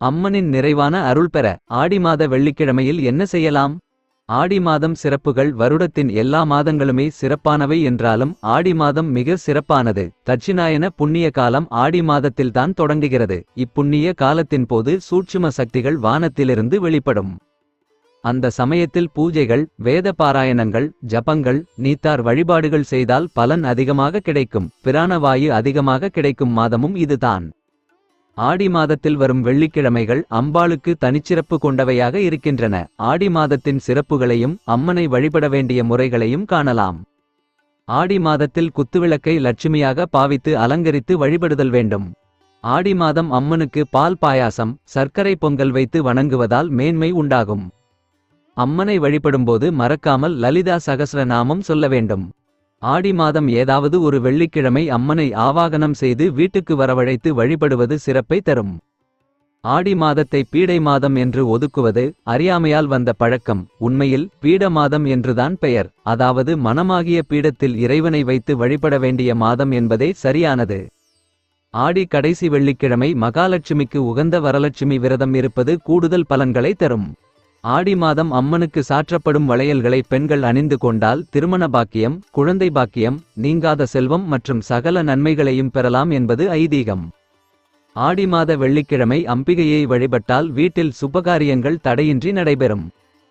அம்மனின் நிறைவான அருள் பெற ஆடி மாத வெள்ளிக்கிழமையில் என்ன செய்யலாம்? ஆடி மாதம் சிறப்புகள் வருடத்தின் எல்லா மாதங்களுமே சிறப்பானவை என்றாலும் ஆடி மாதம் மிக சிறப்பானது. தட்சிணாயன புண்ணிய காலம் ஆடி மாதத்தில்தான் தொடங்குகிறது. இப்புண்ணிய காலத்தின் போது சூட்சும சக்திகள் வானத்திலிருந்து வெளிப்படும். அந்த சமயத்தில் பூஜைகள் வேத பாராயணங்கள் ஜபங்கள் நீத்தார் வழிபாடுகள் செய்தால் பலன் அதிகமாக கிடைக்கும். பிராணவாயு அதிகமாக கிடைக்கும் மாதமும் இதுதான். ஆடி மாதத்தில் வரும் வெள்ளிக்கிழமைகள் அம்பாளுக்கு தனிச்சிறப்பு கொண்டவையாக இருக்கின்றன. ஆடி மாதத்தின் சிறப்புகளையும் அம்மனை வழிபட வேண்டிய முறைகளையும் காணலாம். ஆடி மாதத்தில் குத்துவிளக்கை லட்சுமியாக பாவித்து அலங்கரித்து வழிபடுதல் வேண்டும். ஆடி மாதம் அம்மனுக்கு பால் பாயாசம் சர்க்கரை பொங்கல் வைத்து வணங்குவதால் மேன்மை உண்டாகும். அம்மனை வழிபடும்போது மறக்காமல் லலிதா சகஸ்ரநாமம் சொல்ல வேண்டும். ஆடி மாதம் ஏதாவது ஒரு வெள்ளிக்கிழமை அம்மனை ஆவாகனம் செய்து வீட்டுக்கு வரவழைத்து வழிபடுவது சிறப்பை தரும். ஆடி மாதத்தை பீடை மாதம் என்று ஒதுக்குவது அறியாமையால் வந்த பழக்கம். உண்மையில் பீட மாதம் என்றுதான் பெயர். அதாவது மனமாகிய பீடத்தில் இறைவனை வைத்து வழிபட வேண்டிய மாதம் என்பதே சரியானது. ஆடி கடைசி வெள்ளிக்கிழமை மகாலட்சுமிக்கு உகந்த வரலட்சுமி விரதம் இருப்பது கூடுதல் பலன்களை தரும். ஆடி மாதம் அம்மனுக்கு சாற்றப்படும் வளையல்களை பெண்கள் அணிந்து கொண்டால் திருமண பாக்கியம் குழந்தை பாக்கியம் நீங்காத செல்வம் மற்றும் சகல நன்மைகளையும் பெறலாம் என்பது ஐதீகம். ஆடி மாத வெள்ளிக்கிழமை அம்பிகையை வழிபட்டால் வீட்டில் சுபகாரியங்கள் தடையின்றி நடைபெறும்.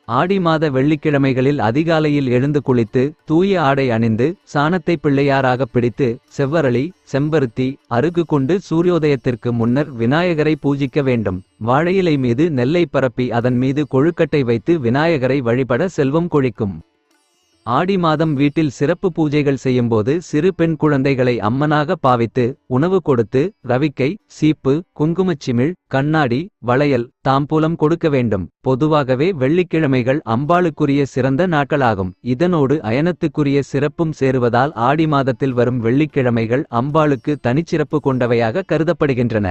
ஆடி மாத வெள்ளிக்கிழமைகளில் அதிகாலையில் எழுந்து குளித்து தூய ஆடை அணிந்து சாணத்தை பிள்ளையாராகப் பிடித்து செவ்வரளி செம்பருத்தி அருகு கொண்டு சூரியோதயத்திற்கு முன்னர் விநாயகரை பூஜிக்க வேண்டும். வாழையிலை மீது நெல்லை பரப்பி அதன் மீது கொழுக்கட்டை வைத்து விநாயகரை வழிபட செல்வம் கொழிக்கும். ஆடி மாதம் வீட்டில் சிறப்பு பூஜைகள் செய்யும்போது சிறு பெண் குழந்தைகளை அம்மனாக பாவித்து உணவு கொடுத்து ரவிக்கை சீப்பு குங்குமச்சிமிழ் கண்ணாடி வளையல் தாம்பூலம் கொடுக்க வேண்டும். பொதுவாகவே வெள்ளிக்கிழமைகள் அம்பாளுக்குரிய சிறந்த நாட்களாகும். இதனோடு அயனத்துக்குரிய சிறப்பும் சேருவதால் ஆடி மாதத்தில் வரும் வெள்ளிக்கிழமைகள் அம்பாளுக்கு தனிச்சிறப்பு கொண்டவையாக கருதப்படுகின்றன.